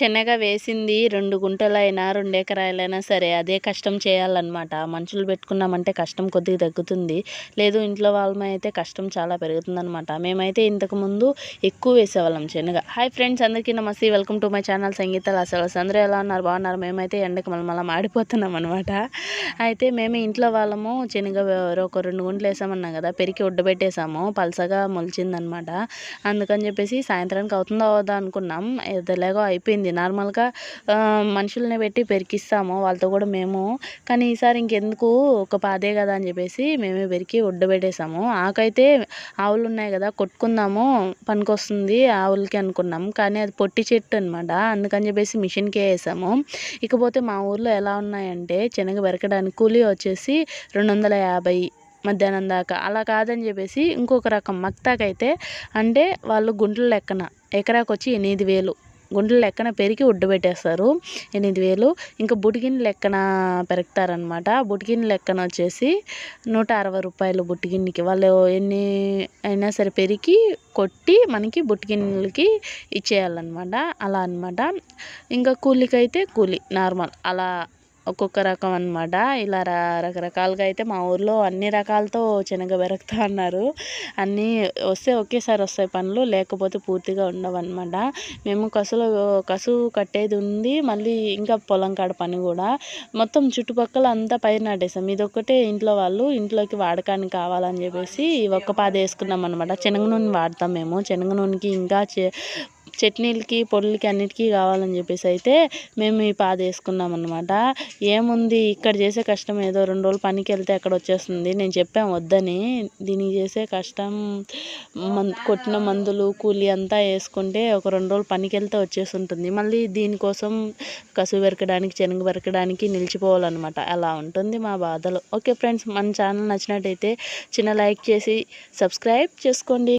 శనగ వేసింది రెండు గుంటలైనా రెండు ఎకరాలైనా సరే అదే కష్టం చేయాలన్నమాట. మనుషులు పెట్టుకున్నామంటే కష్టం కొద్దిగా తగ్గుతుంది. లేదు ఇంట్లో వాళ్ళమైతే అయితే కష్టం చాలా పెరుగుతుందన్నమాట. మేమైతే ఇంతకుముందు ఎక్కువ వేసేవాళ్ళం శనగ హాయ్ ఫ్రెండ్స్ అందరికీ నమస్తే. Welcome to my channel Sangeetha అసలు అందరూ ఎలా ఉన్నారు? బాగున్నారు? మేమైతే ఎండకు మళ్ళీ మళ్ళీ ఆడిపోతున్నాం అనమాట అయితే మేము ఇంట్లో వాళ్ళము శనగ ఒక రెండు గుంటలు వేసామన్నాం కదా పెరిగి ఉడ్డబెట్టేసాము పలసగా మొలిచిందనమాట అందుకని చెప్పేసి సాయంత్రానికి అవుతుందో అవుదా అనుకున్నాం. ఎదలేగో అయిపోయింది నార్మల్గా మనుషుల్ని పెట్టి పెరికిస్తాము. వాళ్ళతో కూడా మేము. కానీ ఈసారి ఇంకెందుకు? ఒక పాదే కదా అని చెప్పేసి మేమే పెరికి ఉడ్డబెట్టేసాము ఆకైతే ఆవులు ఉన్నాయి కదా కొట్టుకుందాము. పనికొస్తుంది ఆవులకి అనుకున్నాం. కానీ అది పొట్టి చెట్టు అనమాట అందుకని చెప్పేసి మిషన్కే వేసాము. ఇకపోతే మా ఊర్లో ఎలా ఉన్నాయంటే శనగ పెరకడానికి కూలీ వచ్చేసి రెండు వందల యాభై మధ్యాహ్నం దాకా. అలా కాదని చెప్పేసి ఇంకొక రకం. మక్తాకైతే అంటే వాళ్ళు గుంటల లెక్కన ఎకరాకు వచ్చి ఎనిమిది వేలు. గుండెల లెక్కన పెరిగి ఉడ్డు పెట్టేస్తారు. ఎనిమిది వేలు. ఇంకా బుటిగిన్ లెక్కన పెరుగుతారనమాట బుటికిన లెక్కన వచ్చేసి నూట అరవై రూపాయలు బుట్టిగిన్నికి వాళ్ళు ఎన్ని అయినా సరే పెరిగి కొట్టి మనకి బుట్టిగిన్నెలకి ఇచ్చేయాలన్నమాట. అలా అనమాట ఇంకా కూలికైతే అయితే కూలి నార్మల్. అలా ఒక్కొక్క రకం అనమాట ఇలా రకరకాలుగా అయితే మా ఊర్లో అన్ని రకాలతో శనగ పెరుగుతా అన్నారు. అన్నీ వస్తే ఒకేసారి వస్తాయి పనులు లేకపోతే పూర్తిగా ఉండవన్నమాట మేము కసులో కసు కట్టేది ఉంది. మళ్ళీ ఇంకా పొలం కాడ పని కూడా. మొత్తం చుట్టుపక్కల అంతా పైరు నాటేసాం. ఇది ఒక్కటే ఇంట్లో వాళ్ళు ఇంట్లోకి వాడకానికి కావాలని చెప్పేసి ఒక్క పాద వేసుకున్నాం అనమాట శనగ నూనె వాడతాం మేము. శనగ నూనెకి ఇంకా చట్నీలకి పొడులకి అన్నిటికీ కావాలని చెప్పేసి అయితే మేము ఈ పాద వేసుకున్నాం అనమాట ఏముంది? ఇక్కడ చేసే కష్టం ఏదో రెండు రోజులు పనికి వెళ్తే అక్కడ వచ్చేస్తుంది. నేను చెప్పాను వద్దని. దీనికి చేసే కష్టం మం కొట్టిన మందులు కూలి అంతా వేసుకుంటే ఒక రెండు రోజులు పనికి వెళ్తే వచ్చేసి ఉంటుంది మళ్ళీ దీనికోసం కసువు పెరకడానికి శనగ పెరకడానికి నిలిచిపోవాలన్నమాట. అలా ఉంటుంది మా బాధలు. ఓకే ఫ్రెండ్స్ మన ఛానల్ నచ్చినట్టయితే చిన్న లైక్ చేసి సబ్స్క్రైబ్ చేసుకోండి.